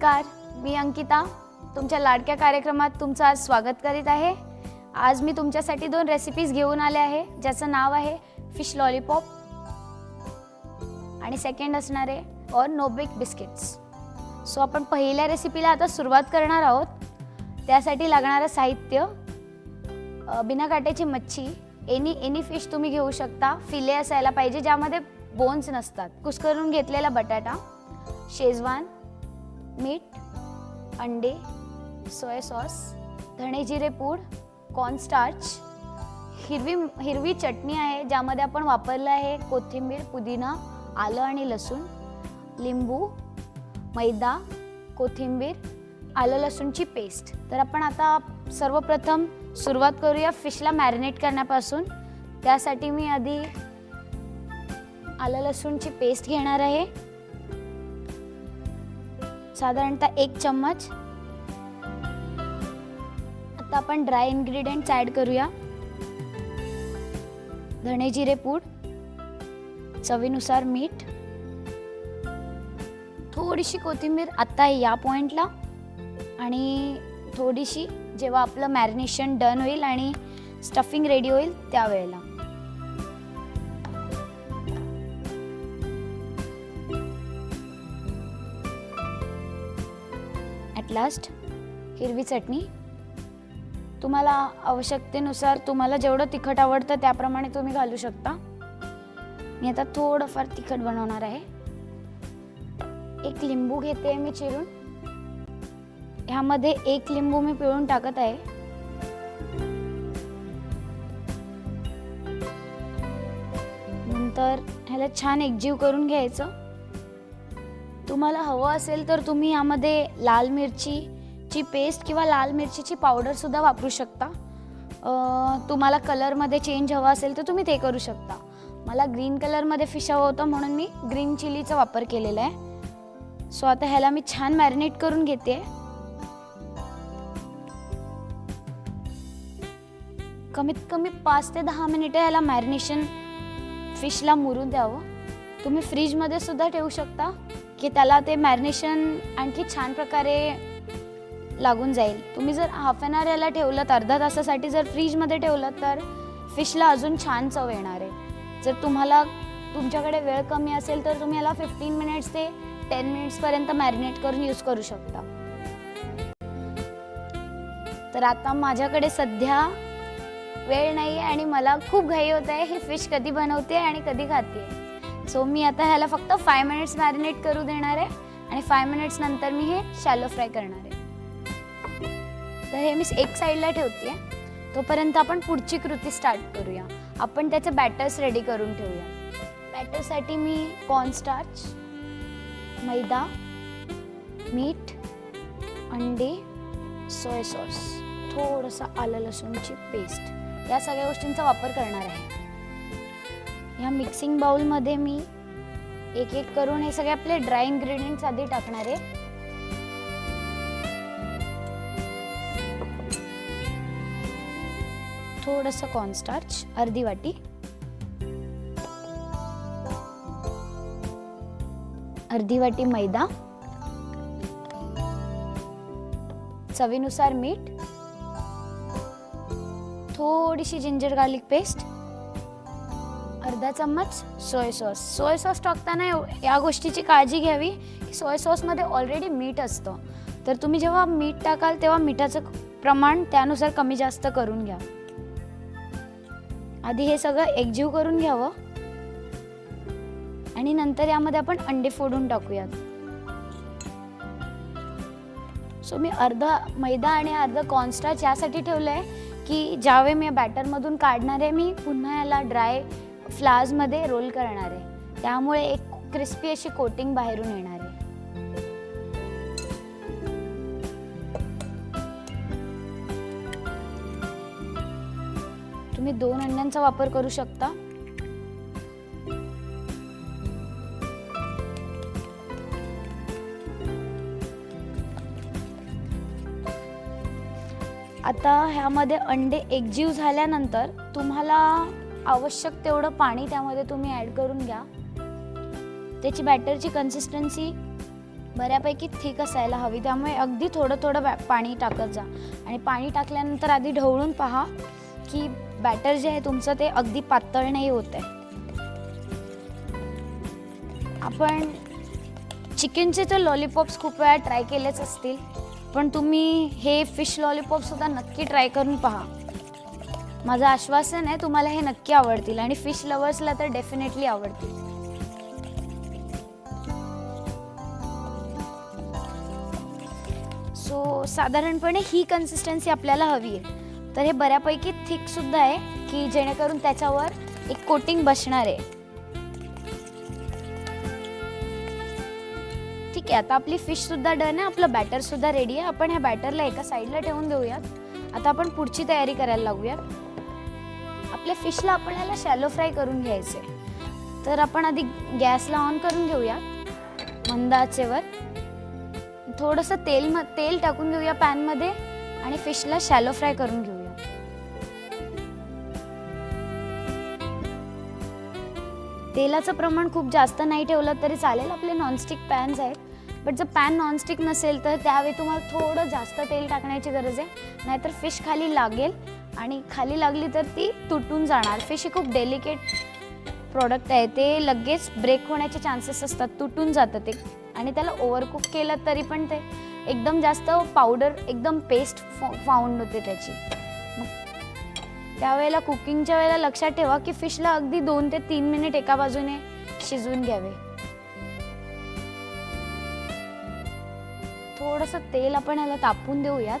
नमस्कार मी अंकिता. तुमच्या लाडक्या कार्यक्रमात तुमचं आज स्वागत करीत आहे. आज मी तुमच्यासाठी दोन रेसिपीज घेऊन आले आहे ज्याचं नाव आहे फिश लॉलीपॉप आणि सेकंड असणार आहे और नोबिक बिस्किट्स सो आपण पहिल्या रेसिपीला आता सुरुवात करणार आहोत. त्यासाठी लागणारं साहित्य बिना काट्याची मच्छी एनी एनी फिश तुम्ही घेऊ शकता. फिले असायला पाहिजे ज्यामध्ये बोन्स नसतात. कुस्करून घेतलेला बटाटा शेजवान मीठ अंडे सोया सॉस धणे जिरे पूड कॉर्नस्टार्च हिरवी हिरवी चटणी आहे ज्यामध्ये आपण वापरलं आहे कोथिंबीर पुदिना आलं आणि लसूण लिंबू मैदा कोथिंबीर आलं लसूणची पेस्ट तर आपण आता सर्वप्रथम सुरुवात करूया फिशला मॅरिनेट करण्यापासून. त्यासाठी मी आधी आलं लसूणची पेस्ट घेणार आहे. साधारणतः एक चम्मच. आता आपण ड्राय इन्ग्रेडियंट्स ॲड करूया. धणे जिरे पूड. चवीनुसार मीठ. थोडीशी कोथिंबीर आत्ता या पॉईंटला आणि थोडीशी जेव्हा आपलं मॅरिनेशन डन होईल आणि स्टफिंग रेडी होईल त्यावेळेला. ॲट लास्ट हिरवी चटणी. तुम्हाला आवश्यकतेनुसार तुम्हाला जेवढं तिखट आवडतं त्याप्रमाणे तुम्ही घालू शकता. मी आता थोडंफार तिखट बनवणार आहे. एक लिंबू घेते मी चिरून. ह्यामध्ये एक लिंबू मी पिळून टाकत आहे. नंतर ह्याला छान एकजीव करून घ्यायचं. तुम्हाला हवं असेल तर तुम्ही यामध्ये लाल मिरचीची पेस्ट किंवा लाल मिरचीची पावडरसुद्धा वापरू शकता. तुम्हाला कलरमध्ये चेंज हवा असेल तर तुम्ही ते करू शकता. मला ग्रीन कलरमध्ये फिश हवं होतं म्हणून मी ग्रीन चिलीचा वापर केलेला आहे. सो आता ह्याला मी छान मॅरिनेट करून घेते. कमीत कमी पाच ते दहा मिनिटं ह्याला मॅरिनेशन फिशला मुरून द्यावं. तुम्ही फ्रीजमध्ये सुद्धा ठेवू शकता. की त्याला ते मॅरिनेशन आणखी छान प्रकारे लागून जाईल. तुम्ही जर हाफ एन आवर याला ठेवलं अर्धा तासासाठी जर फ्रीजमध्ये ठेवलं तर फिशला अजून छान चव येणार आहे. जर तुम्हाला तुमच्याकडे वेळ कमी असेल तर तुम्ही याला फिफ्टीन मिनिट्स ते टेन मिनिट्सपर्यंत मॅरिनेट करून यूज करू शकता. तर आता माझ्याकडे सध्या वेळ नाही आहे आणि मला खूप घाई होत आहे ही फिश कधी बनवते आणि कधी खाते. सो मी आता ह्याला फक्त फाय मिनिट्स मॅरिनेट करू देणार आहे आणि फाय मिनिट्स नंतर मी हे शॅलो फ्राय करणार आहे. तर हे मी एक साईडला ठेवते तोपर्यंत आपण पुढची कृती स्टार्ट करूया. आपण त्याचे बॅटर्स रेडी करून ठेवूया. बॅटरसाठी मी कॉर्नस्टार्च मैदा मीठ अंडे सोय सॉस थोडंसं आलं लसूणची पेस्ट या सगळ्या गोष्टींचा वापर करणार आहे. ह्या मिक्सिंग बाउलमध्ये मी एक एक करून हे सगळे आपले ड्राय इन्ग्रेडियंट्स आधी टाकणार आहे. थोडंसं कॉर्नस्टार्च अर्धी वाटी. अर्धी वाटी मैदा. चवीनुसार मीठ. थोडीशी जिंजर गार्लिक पेस्ट अर्धा चम्मच सोय सॉस सोय सॉस टाकताना या गोष्टीची काळजी घ्यावी की सोय सॉसमध्ये ऑलरेडी मीठ असतं. तर तुम्ही जेव्हा मीठ टाकाल तेव्हा मिठाचं प्रमाण त्यानुसार कमी जास्त करून घ्या. आधी हे सगळं एकजीव करून घ्यावं. आणि नंतर यामध्ये आपण अंडे फोडून टाकूयात. सो मी अर्धा मैदा आणि अर्धा कॉर्नस्टार्च यासाठी ठेवलं आहे की ज्यावेळी मी बॅटरमधून काढणार आहे मी पुन्हा याला ड्राय फ्लावर्समध्ये रोल करणार आहे. त्यामुळे एक क्रिस्पी अशी कोटिंग बाहेरून येणार आहे. तुम्ही दोन अंड्यांचा वापर करू शकता. आता ह्यामध्ये अंडे एकजीव झाल्यानंतर तुम्हाला आवश्यक तेवढं पाणी त्यामध्ये तुम्ही ॲड करून घ्या. त्याची बॅटरची कन्सिस्टन्सी बऱ्यापैकी थिक असायला हवी. त्यामुळे अगदी थोडं थोडं बॅ पाणी टाकत जा. आणि पाणी टाकल्यानंतर आधी ढवळून पहा की बॅटर जे आहे तुमचं ते अगदी पातळ नाही होत आहे. आपण चिकनचे तर लॉलीपॉप्स खूप वेळा ट्राय केलेच असतील. पण तुम्ही हे फिश लॉलीपॉपसुद्धा नक्की ट्राय करून पहा. माझं आश्वासन आहे तुम्हाला हे नक्की आवडतील. आणि फिश लवर्सला तर डेफिनेटली आवडतील. सो साधारणपणे ही कन्सिस्टन्सी आपल्याला हवी आहे. तर हे बऱ्यापैकी थिक सुद्धा आहे की जेणेकरून त्याच्यावर एक कोटिंग बसणार आहे. ठीक आहे आता आपली फिश सुद्धा डन आहे आपलं बॅटर सुद्धा रेडी आहे. आपण ह्या बॅटरला एका साईडला ठेवून देऊयात. आता आपण पुढची तयारी करायला लागूयात. आपल्या फिशला आपल्याला शॅलो फ्राय करून घ्यायचे. तर आपण आधी गॅसला ऑन करून घेऊया. मंद आचेवर थोडंसं तेल म तेल टाकून घेऊया पॅनमध्ये आणि फिशला शॅलो फ्राय करून घेऊया. तेलाचं प्रमाण खूप जास्त नाही ठेवलं तरी चालेल आपले नॉनस्टिक पॅन्स आहेत. बट जर पॅन नॉनस्टिक नसेल तर त्यावेळी तुम्हाला थोडं जास्त तेल टाकण्याची गरज आहे. नाहीतर फिश खाली लागेल. आणि खाली लागली तर ती तुटून जाणार. फिश ही खूप डेलिकेट प्रॉडक्ट आहे. ते लगेच ब्रेक होण्याचे चान्सेस असतात. तुटून जातं ते. आणि त्याला ओव्हरकुक केलं तरी पण ते एकदम जास्त पावडर एकदम पेस्ट फाउंड होते त्याची. मग त्यावेळेला कुकिंगच्या वेळेला लक्षात ठेवा की फिशला अगदी दोन ते तीन मिनिट एका बाजूने शिजवून घ्यावे. थोडंसं तेल आपण याला तापून देऊयात.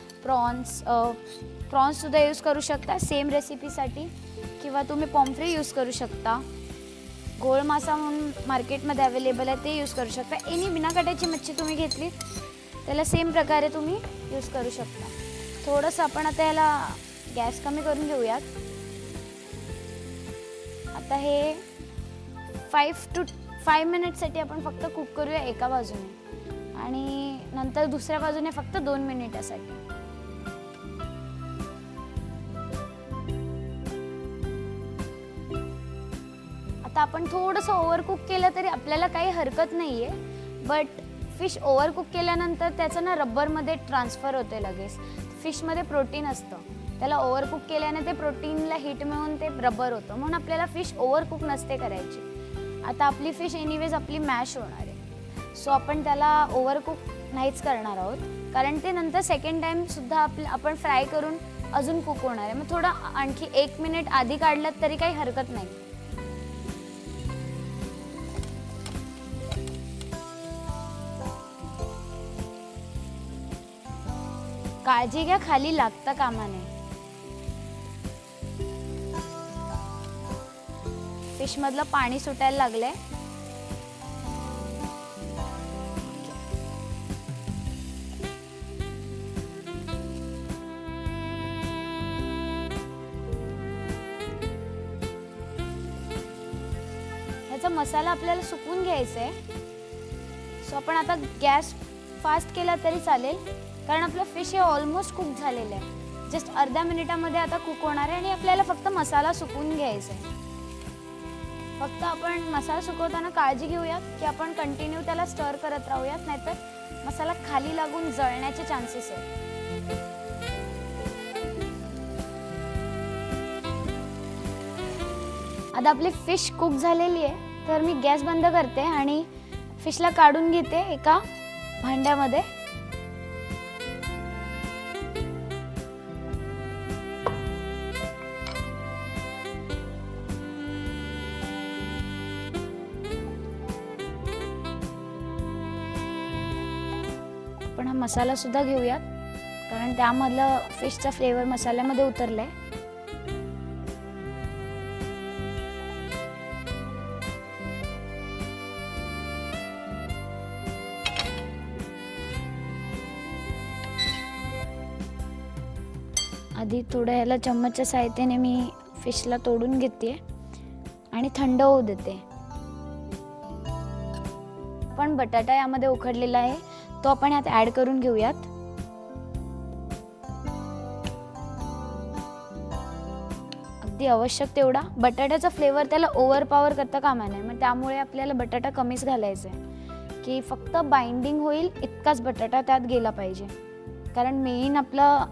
प्रॉन्स प्रॉन्ससुद्धा यूज करू शकता सेम रेसिपीसाठी किंवा तुम्ही पॉम्फ्री यूज करू शकता. गोळ मासा म्हणून मार्केटमध्ये अवेलेबल आहे ते यूज करू शकता. एनी बिनाकाट्याची मच्छी तुम्ही घेतली त्याला सेम प्रकारे तुम्ही यूज करू शकता. थोडंसं आपण आता याला गॅस कमी करून घेऊयात. आता हे फाईव्ह टू फाईव्ह मिनिटसाठी आपण फक्त कुक करूया एका बाजूने. आणि नंतर दुसऱ्या बाजूने फक्त दोन मिनिटासाठी आपण थोडंसं ओव्हरकुक केलं तरी आपल्याला काही हरकत नाही आहे बट फिश ओव्हरकुक केल्यानंतर त्याचं ना रब्बरमध्ये ट्रान्सफर होते लगेच. फिशमध्ये प्रोटीन असतं. त्याला ओव्हरकुक केल्याने ते प्रोटीनला हिट मिळून ते रबर होतं. म्हणून आपल्याला फिश ओव्हरकुक नसते करायची. आता आपली फिश एनिवेज आपली मॅश होणार आहे. सो आपण त्याला ओव्हरकुक नाहीच करणार आहोत. कारण ते नंतर सेकंड टाईमसुद्धा आपलं आपण फ्राय करून अजून कुक होणार आहे. मग थोडं आणखी एक मिनिट आधी काढलं तरी काही हरकत नाही. काळजी घ्या खाली लागता कामा नये फिश मधलं पाणी सुटायला लागलंय. ह्याचा मसाला आपल्याला सुकून घ्यायचा आहे सो आपण आता गॅस फास्ट केला तरी चालेल. कारण आपलं फिश हे ऑलमोस्ट कुक झालेलं आहे. जस्ट अर्ध्या मिनिटामध्ये आता कुक होणार आहे आणि आपल्याला फक्त मसाला सुकवून घ्यायचा आहे. फक्त आपण मसाला सुकवताना काळजी घेऊयात की आपण कंटिन्यू त्याला स्टर करत राहूयात नाहीतर मसाला खाली लागून जळण्याचे चान्सेस आहेत. आता आपली फिश कुक झालेली आहे तर मी गॅस बंद करते आणि फिशला काढून घेते एका भांड्यामध्ये. मसाला सुद्धा घेऊयात. कारण त्यामधलं फिशचा फ्लेवर मसाल्यामध्ये उतरलाय. आहे आधी थोडं ह्याला चम्मचच्या साहित्याने मी फिशला तोडून घेते. आणि थंड होऊ देते. पण बटाटा यामध्ये उखडलेला आहे. तो आपण यात ॲड करून घेऊयात. अगदी आवश्यक तेवढा. बटाट्याचा फ्लेवर त्याला ओव्हर पॉवर करता कामा नये. मग त्यामुळे आपल्याला बटाटा कमीच घालायचा आहे. की फक्त बाइंडिंग होईल इतकाच बटाटा त्यात गेला पाहिजे. कारण मेन आपलं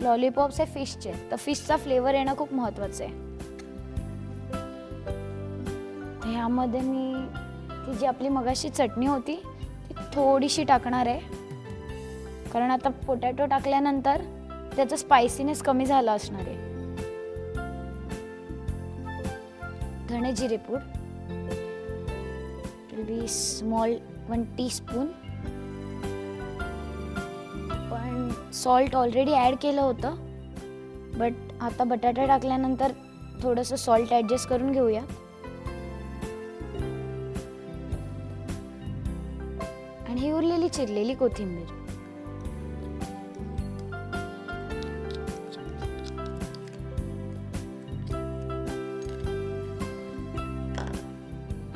लॉलीपॉप्स आहे फिशचे तर फिशचा फ्लेवर येणं खूप महत्त्वाचं आहे. ह्यामध्ये मी ती जी आपली मगाशी चटणी होती थोडीशी टाकणार आहे. कारण आता पोटॅटो टाकल्यानंतर त्याचा स्पायसीनेस कमी झाला असणार आहे. धणे जिरेपूड बी स्मॉल वन टी स्पून पण सॉल्ट ऑलरेडी ॲड केलं होतं. बट आता बटाटा टाकल्यानंतर थोडंसं सॉल्ट ॲडजस्ट करून घेऊया. आणि ही उरलेली चिरलेली कोथिंबीर.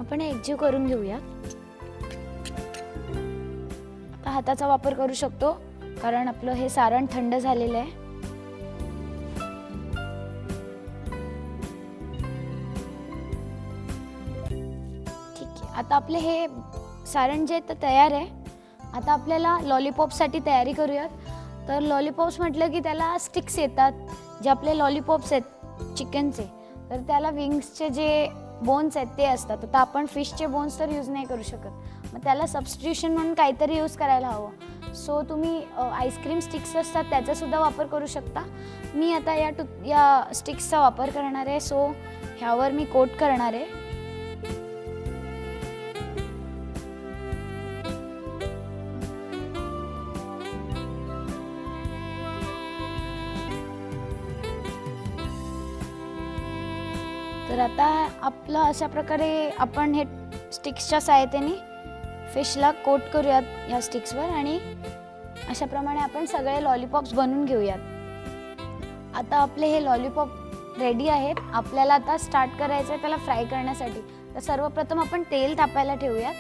आपण एकजीव करून घेऊया. आता हाताचा वापर करू शकतो कारण आपलं हे सारण थंड झालेलं आहे. ठीक आहे. आता आपले हे सारण जे तर तयार आहे. आता आपल्याला लॉलीपॉपसाठी तयारी करूयात. तर लॉलीपॉप्स म्हटलं की त्याला स्टिक्स येतात जे आपले लॉलीपॉप्स आहेत चिकनचे. तर त्याला विंग्सचे जे बोन्स आहेत ते असतात. आता आपण फिशचे बोन्स तर यूज नाही करू शकत. मग त्याला सबस्टिट्यूशन म्हणून काहीतरी यूज करायला हवं. सो तुम्ही आईस्क्रीम स्टिक्स असतात त्याचासुद्धा वापर करू शकता. मी आता या टू या स्टिक्सचा वापर करणार आहे. सो ह्यावर मी कोट करणार आहे. आपलं अशा प्रकारे आपण हे स्टिक्सच्या सहाय्यतेने फिशला कोट करूयात ह्या स्टिक्सवर आणि अशाप्रमाणे आपण सगळे लॉलीपॉप्स बनवून घेऊयात. आता आपले हे लॉलीपॉप रेडी आहेत. आपल्याला आता स्टार्ट करायचं आहे त्याला फ्राय करण्यासाठी. तर सर्वप्रथम आपण तेल तापायला ठेवूयात.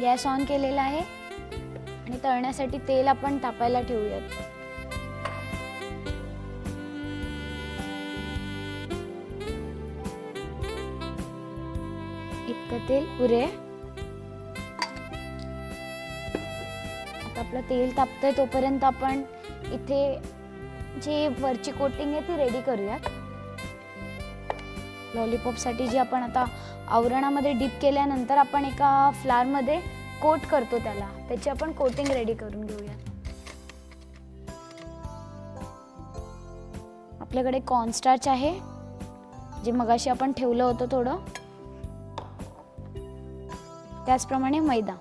गॅस ऑन केलेला आहे. आणि तळण्यासाठी तेल आपण तापायला ठेवूयात. तेल पुरे. आता आपलं तेल तापतंय तोपर्यंत आपण इथे जी वरची कोटिंग आहे ती रेडी करूयात. लॉलीपॉपसाठी जी आपण आता आवरणामध्ये डीप केल्यानंतर आपण एका फ्लारमध्ये कोट करतो त्याला. त्याची आपण कोटिंग रेडी करून घेऊयात. आपल्याकडे कॉर्नस्टार्च आहे. जे मगाशी आपण ठेवलं होतं थोडं. त्याचप्रमाणे मैदा.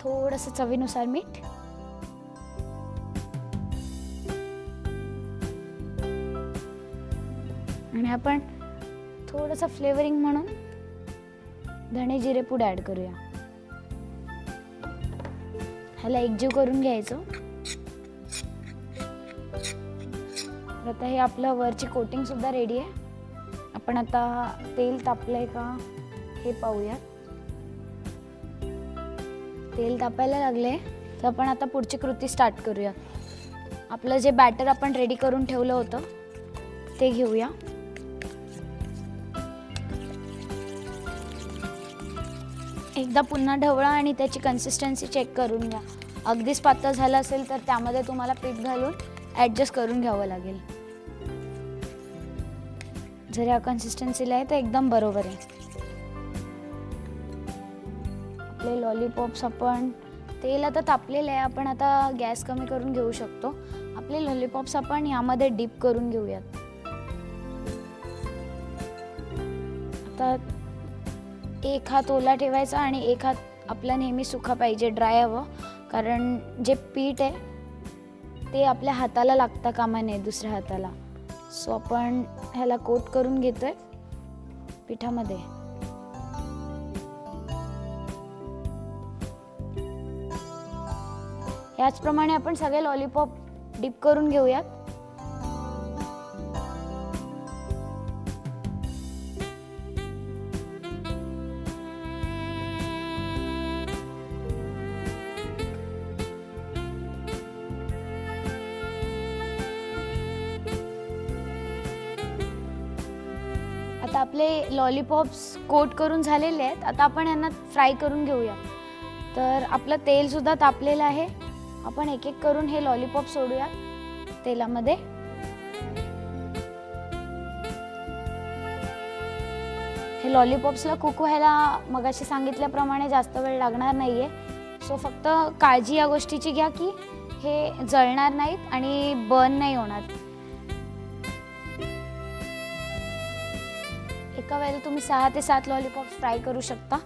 थोडंसं चवीनुसार मीठ. आणि आपण थोडंसं फ्लेवरिंग म्हणून धणे जिरे पूड ॲड करूया. ह्याला एकजीव करून घ्यायचो. तर आता हे आपलं वरची कोटिंग सुद्धा रेडी आहे. आपण आता तेल तापलंय का हे पाहूया तेल तापायला लागले तर आपण आता पुढची कृती स्टार्ट करूया आपलं जे बॅटर आपण रेडी करून ठेवलं होतं ते घेऊया. एकदा पुन्हा ढवळा आणि त्याची कन्सिस्टन्सी चेक करून घ्या. अगदीच पातळ झालं असेल तर त्यामध्ये तुम्हाला पीठ घालून ॲडजस्ट करून घ्यावं लागेल. जर या कन्सिस्टन्सीला आहे तर एकदम बरोबर आहे. आपले लॉलीपॉप्स आपण तेल आता तापलेलं आहे आपण आता गॅस कमी करून घेऊ शकतो. आपले लॉलीपॉप्स आपण यामध्ये डीप करून घेऊयात. आता एक हात ओला ठेवायचा आणि एक हात आपला नेहमी सुखा पाहिजे ड्राय हवं. कारण जे पीठ आहे ते आपल्या हाताला लागता कामा नये दुसऱ्या हाताला. सो आपण ह्याला कोट करून घेतोय पिठामध्ये. याचप्रमाणे आपण सगळे लॉलीपॉप डिप करून घेऊयात. आपले लॉलीपॉप्स कोट करून झालेले आहेत. आता आपण यांना फ्राय करून घेऊया. तर आपलं तेलसुद्धा तापलेलं आहे. आपण एक एक करून हे लॉलीपॉप सोडूया तेलामध्ये. हे लॉलीपॉप्सला कुक व्हायला मगाशी सांगितल्याप्रमाणे जास्त वेळ लागणार नाही आहे सो फक्त काळजी या गोष्टीची घ्या की हे जळणार नाहीत आणि बर्न नाही होणार. एका वेळेला तुम्ही सहा ते सात लॉलीपॉप्स फ्राय करू शकता.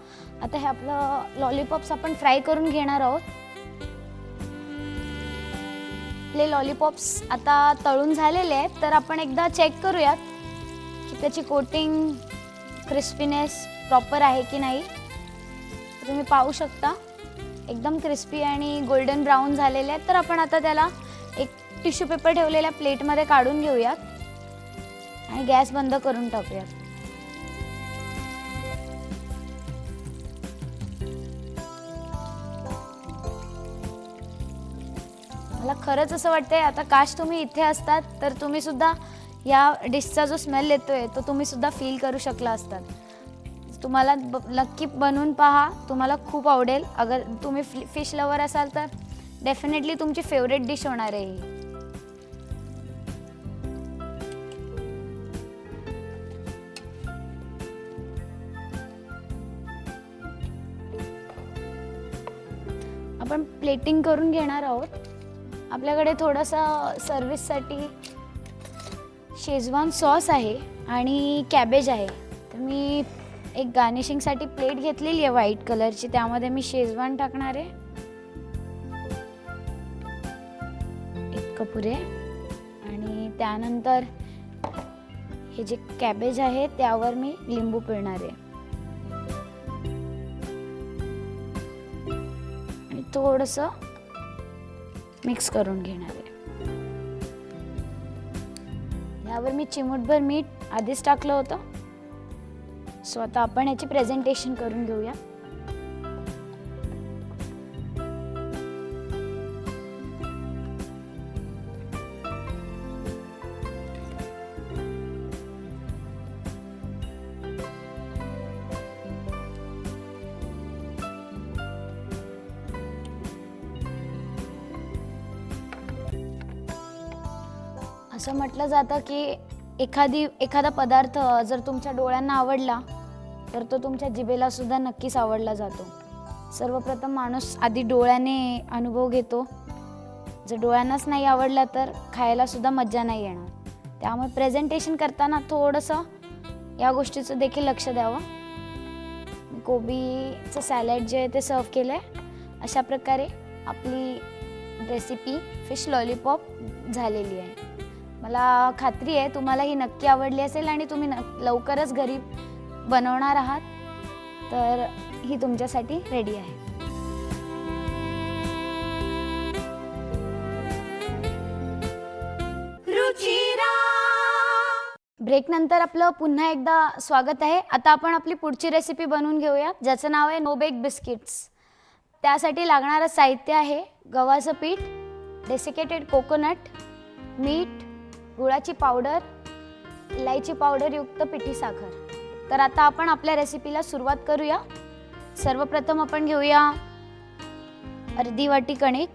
आता हे आपलं लॉलीपॉप्स आपण फ्राय करून घेणार आहोत. आपले लॉलीपॉप्स आता तळून झालेले आहेत तर आपण एकदा चेक करूयात की त्याची कोटिंग क्रिस्पीनेस प्रॉपर आहे की नाही. तुम्ही पाहू शकता एकदम क्रिस्पी आणि गोल्डन ब्राऊन झालेले आहेत. तर आपण आता त्याला एक टिश्यू पेपर ठेवलेल्या प्लेटमध्ये काढून घेऊयात आणि गॅस बंद करून टाकूयात. मला खरंच असं वाटतंय आता काश तुम्ही इथे असतात तर तुम्ही सुद्धा या डिशचा जो स्मेल येतोय तो तुम्ही सुद्धा फील करू शकला असतात. तुम्हाला नक्की बनवून पहा तुम्हाला खूप आवडेल. अगर तुम्ही फिश लवर असाल तर डेफिनेटली तुमची फेवरेट डिश होणार आहे ही. आपण प्लेटिंग करून घेणार आहोत. आपल्याकडे थोडंसं सर्विससाठी शेजवान सॉस आहे आणि कॅबेज आहे. तर मी एक गार्निशिंगसाठी प्लेट घेतलेली आहे व्हाईट कलरची त्यामध्ये मी शेजवान टाकणार आहे. इतकं पुरे. आणि त्यानंतर हे जे कॅबेज आहे त्यावर मी लिंबू पिळणार आहे. थोडंसं मिक्स करून घेणार आहे. यावर मी चिमूटभर मीठ आधीच टाकलं होतं. सो आता आपण याची प्रेझेंटेशन करून घेऊया. म्हटलं जातं की एखादी एखादा पदार्थ जर तुमच्या डोळ्यांना आवडला तर तो तुमच्या जिभेला सुद्धा नक्कीच आवडला जातो. सर्वप्रथम माणूस आधी डोळ्याने अनुभव घेतो. जर डोळ्यांनाच नाही आवडला तर खायला सुद्धा मज्जा नाही येणार. त्यामुळे प्रेझेंटेशन करताना थोडंसं या गोष्टीचं देखील लक्ष द्यावं. कोबीचं सॅलड जे आहे ते सर्व केलं आहे अशा प्रकारे आपली रेसिपी फिश लॉलीपॉप झालेली आहे. मला खात्री आहे तुम्हाला ही नक्की आवडली असेल आणि तुम्ही लवकरच घरी बनवणार आहात तर ही तुमच्यासाठी रेडी आहे. ब्रेक नंतर आपलं पुन्हा एकदा स्वागत आहे. आता आपण आपली पुढची रेसिपी बनवून घेऊया. ज्याचं नाव आहे नो बेक बिस्किट्स त्यासाठी लागणारं साहित्य आहे गव्हाचं पीठ डेसिकेटेड कोकोनट मीठ गुळाची पावडर इलायची पावडर युक्त पिठी साखर. तर आता आपण आपल्या रेसिपीला सुरुवात करूया. सर्वप्रथम आपण घेऊया अर्धी वाटी कणिक.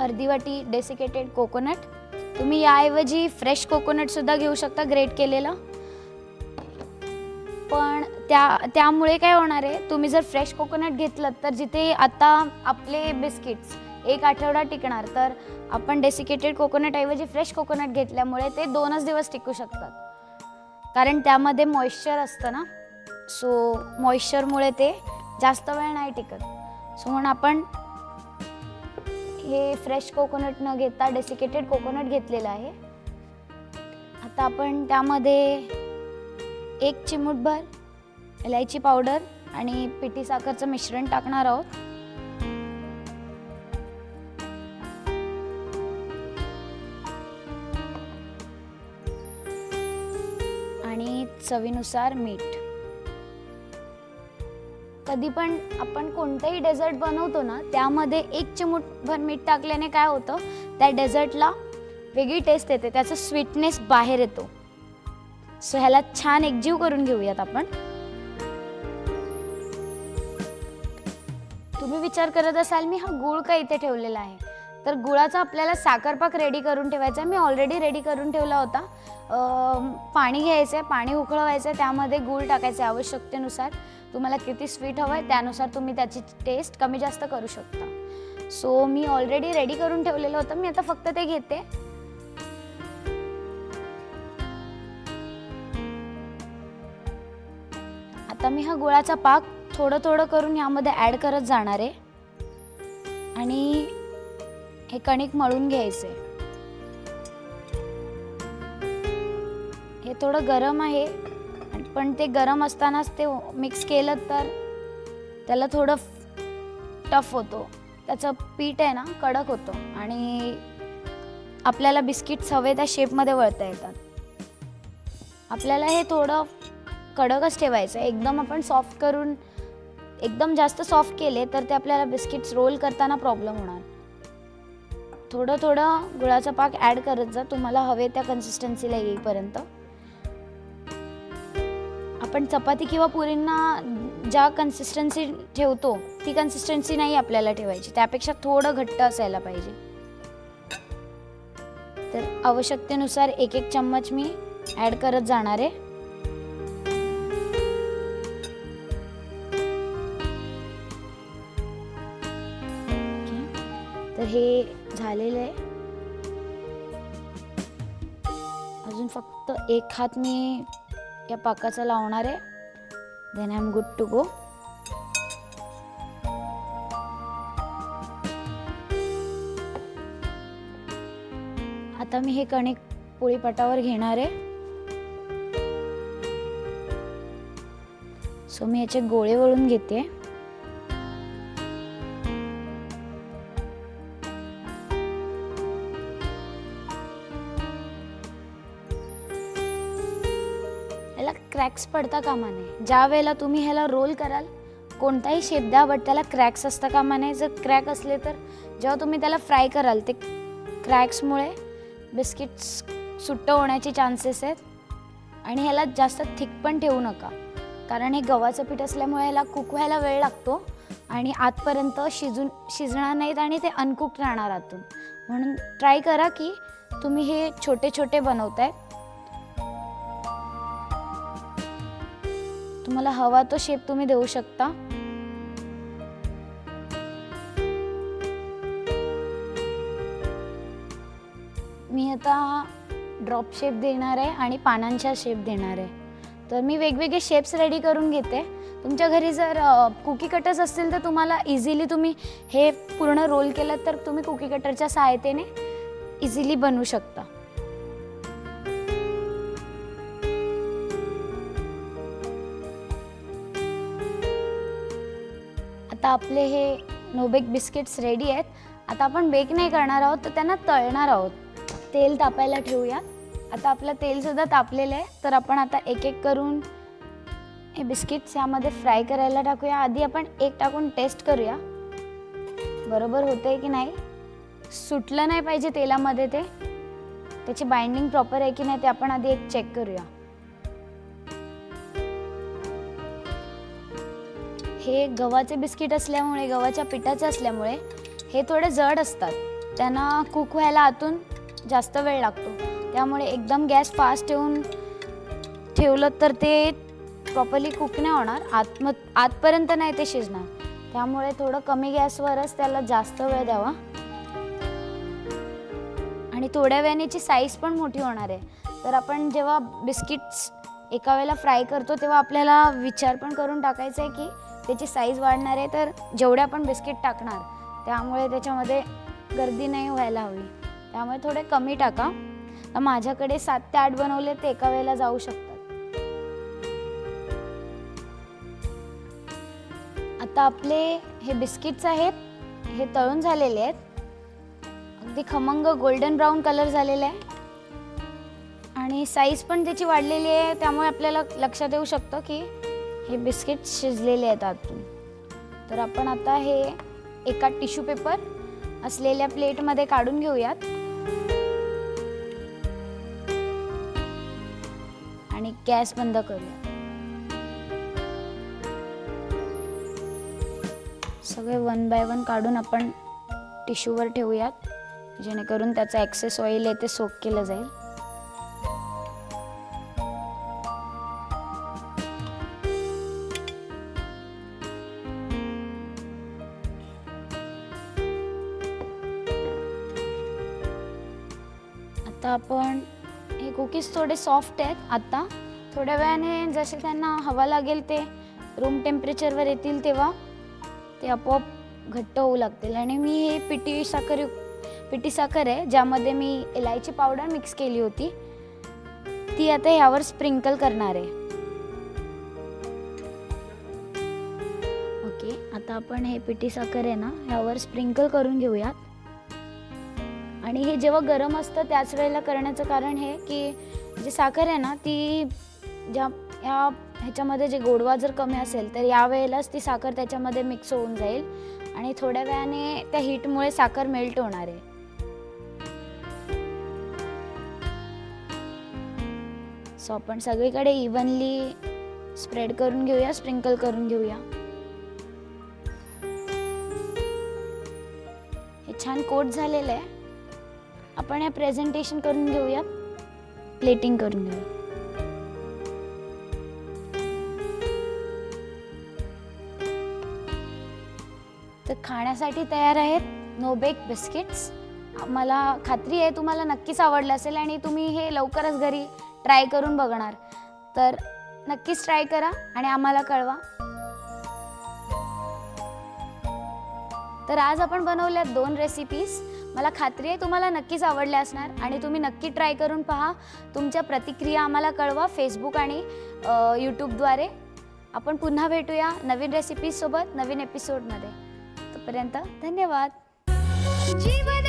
अर्धी वाटी डेसिकेटेड कोकोनट तुम्ही याऐवजी फ्रेश कोकोनट सुद्धा घेऊ शकता ग्रेट केलेलं. त्या त्यामुळे काय होणार आहे तुम्ही जर फ्रेश कोकोनट घेतलं तर जिथे आता आपले बिस्किट्स एक आठवडा टिकणार तर आपण डेसिकेटेड कोकोनट ऐवजी फ्रेश कोकोनट घेतल्यामुळे ते दोनच दिवस टिकू शकतात. कारण त्यामध्ये मॉइश्चर असतं ना सो मॉइश्चरमुळे ते जास्त वेळ नाही टिकत. सो म्हणून आपण हे फ्रेश कोकोनट न घेता डेसिकेटेड कोकोनट घेतलेलं आहे. आता आपण त्यामध्ये एक चिमूटभर इलायची पावडर आणि पिठी साखरचं मिश्रण टाकणार आहोत. आणि चवीनुसार मीठ. कधी पण आपण कोणतंही डेझर्ट बनवतो ना त्यामध्ये एक चिमूटभर मीठ टाकल्याने काय होतं त्या डेझर्टला वेगळी टेस्ट येते त्याचा स्वीटनेस बाहेर येतो. सो ह्याला छान एकजीव करून घेऊयात आपण. विचार करत असाल मी हा गुळ का इथे ठेवलेला आहे? तर गुळाचा आपल्याला साखरपाक रेडी करून ठेवायचा आहे. मी ऑलरेडी रेडी करून ठेवला होता. पाणी घ्यायचं आहे पाणी उकळवायचं आहे त्यामध्ये गूळ टाकायचं आहे आवश्यकतेनुसार. तुम्हाला किती स्वीट हवं आहे त्यानुसार तुम्ही त्याची टेस्ट कमी जास्त करू शकता. सो मी ऑलरेडी रेडी करून ठेवलेलं होतं. मी आता फक्त ते घेते. आता मी हा गुळाचा पाक थोडं थोडं करून यामध्ये ॲड करत जाणार आहे. आणि हे कणिक मळून घ्यायचे. हे थोडं गरम आहे पण ते गरम असतानाच ते मिक्स केलं तर त्याला थोडं टफ होतो. त्याचं पीठ आहे ना कडक होतं आणि आपल्याला बिस्किट्स हवे त्या शेपमध्ये वळता येतात. आपल्याला हे थोडं कडकच ठेवायचं आहे. एकदम आपण सॉफ्ट करून एकदम जास्त सॉफ्ट केले तर ते आपल्याला बिस्किट्स रोल करताना प्रॉब्लेम होणार. थोडं थोडं गुळाचा पाक ॲड करत जा. तुम्हाला हवे त्या कन्सिस्टन्सीला येईपर्यंत. आपण चपाती किंवा पुरींना ज्या कन्सिस्टन्सी ठेवतो ती कन्सिस्टन्सी नाही आपल्याला ठेवायची. त्यापेक्षा थोडं घट्ट असायला पाहिजे. तर आवश्यकतेनुसार एक एक चम्मच मी ॲड करत जाणार आहे. हे झालेलं आहे. अजून फक्त एक हात मी या पाकाचा लावणार आहे. Then I am good to go आता मी हे कणिक पोळीपटावर घेणार आहे. सो मी याचे गोळे वळून घेते. याला क्रॅक्स पडता कामा नये. ज्या वेळेला तुम्ही ह्याला रोल कराल कोणताही शेप द्या बट त्याला क्रॅक्स असता कामा नये. जर क्रॅक असले तर जेव्हा तुम्ही त्याला फ्राय कराल ते क्रॅक्समुळे बिस्किट्स सुट्ट होण्याचे चान्सेस आहेत. आणि ह्याला जास्त थिक पण ठेवू नका. कारण हे गव्हाचं पीठ असल्यामुळे ह्याला कुक व्हायला वेळ लागतो आणि आतपर्यंत शिजून शिजणार नाहीत आणि ते अनकुक राहणार आतून. म्हणून ट्राय करा की तुम्ही हे छोटे छोटे बनवताय. तुम्हाला हवा तो शेप तुम्ही देऊ शकता. मी आता ड्रॉप शेप देणार आहे आणि पानांच्या शेप देणार आहे. तर मी वेगवेगळे शेप्स रेडी करून घेते. तुमच्या घरी जर कुकी कटर्स असतील तर तुम्हाला इझिली तुम्ही हे पूर्ण रोल केलं तर तुम्ही कुकी कटरच्या सहायतेने इझिली बनवू शकता. आता आपले हे नोबेक बिस्किट्स रेडी आहेत. आता आपण बेक नाही करणार आहोत तर त्यांना तळणार आहोत. तेल तापायला ठेवूया. आता आपलं तेलसुद्धा तापलेलं आहे तर आपण आता एक एक करून हे बिस्किट्स यामध्ये फ्राय करायला टाकूया. आधी आपण एक टाकून टेस्ट करूया. बरोबर होते की नाही? सुटलं नाही पाहिजे तेलामध्ये ते. त्याची बाइंडिंग प्रॉपर आहे की नाही ते आपण आधी एक चेक करूया. हे गव्हाचे बिस्किट असल्यामुळे गव्हाच्या पिठाचे असल्यामुळे हे थोडे जड असतात. त्यांना कुक व्हायला आतून जास्त वेळ लागतो. त्यामुळे एकदम गॅस फास्ट ठेवून ठेवलं तर ते प्रॉपरली कुक नाही होणार. आतम आतपर्यंत नाही ते शिजणार. त्यामुळे थोडं कमी गॅसवरच त्याला जास्त वेळ द्यावा. आणि थोड्या वेळानेची साईज पण मोठी होणार आहे. तर आपण जेव्हा बिस्किट्स एका वेळेला फ्राय करतो तेव्हा आपल्याला विचार पण करून टाकायचा आहे की त्याची साईज वाढणार आहे तर जेवढे आपण बिस्किट टाकणार त्यामुळे त्याच्यामध्ये गर्दी नाही व्हायला हवी. त्यामुळे थोडे कमी टाका. तर माझ्याकडे सात ते आठ बनवले ते एका वेळेला जाऊ शकतात. आता आपले हे बिस्किट्स आहेत हे तळून झालेले आहेत. अगदी खमंग गोल्डन ब्राऊन कलर झालेला आहे. आणि साईज पण त्याची वाढलेली आहे त्यामुळे आपल्याला लक्षात येऊ शकतं की हे बिस्किट शिजलेले आहेत आतून. तर आपण आता हे एका टिश्यू पेपर असलेल्या प्लेटमध्ये काढून घेऊयात. आणि गॅस बंद करूया सगळे वन बाय वन काढून आपण टिश्यूवर ठेवूयात जेणेकरून त्याचं ॲक्सेस ऑइल आहे ते सोक केलं जाईल. हे थोडे सॉफ्ट आहेत आत्ता थोड्या वेळाने जसे त्यांना हवा लागेल ते रूम टेम्परेचरवर येतील तेव्हा ते आपोआप घट्ट होऊ लागतील. आणि मी हे पिठी साखर यु- पिठी साखर आहे ज्यामध्ये मी इलायची पावडर मिक्स केली होती ती आता ह्यावर स्प्रिंकल करणार आहे. ओके आता आपण हे पिठी साखर आहे ना ह्यावर स्प्रिंकल करून घेऊयात. आणि हे जेव्हा गरम असतं त्याच वेळेला करण्याचं कारण हे की जी साखर आहे ना ती ज्या ह्या ह्याच्यामध्ये जे गोडवा जर कमी असेल तर या वेळेलाच ती साखर त्याच्यामध्ये मिक्स होऊन जाईल आणि थोड्या वेळाने त्या हीटमुळे साखर मेल्ट होणार आहे. सो आपण सगळीकडे इव्हनली स्प्रेड करून घेऊया स्प्रिंकल करून घेऊया. हे छान कोट झालेलं आहे. आपण या प्रेझेंटेशन करून घेऊया. प्लेटिंग करून घेऊया. तर खाण्यासाठी तयार आहेत नोबेक बिस्किट्स मला खात्री आहे तुम्हाला नक्कीच आवडलं असेल आणि तुम्ही हे लवकरच घरी ट्राय करून बघणार. तर नक्कीच ट्राय करा आणि आम्हाला कळवा. तर आज आपण बनवल्या दोन रेसिपीज मला खात्री आहे तुम्हाला नक्कीच आवडले असणार आणि तुम्ही नक्की ट्राय करून पहा. तुमच्या प्रतिक्रिया आम्हाला कळवा फेसबुक आणि यूट्यूबद्वारे आपण पुन्हा भेटूया नवीन रेसिपीजसोबत नवीन एपिसोडमध्ये तोपर्यंत धन्यवाद. जीवन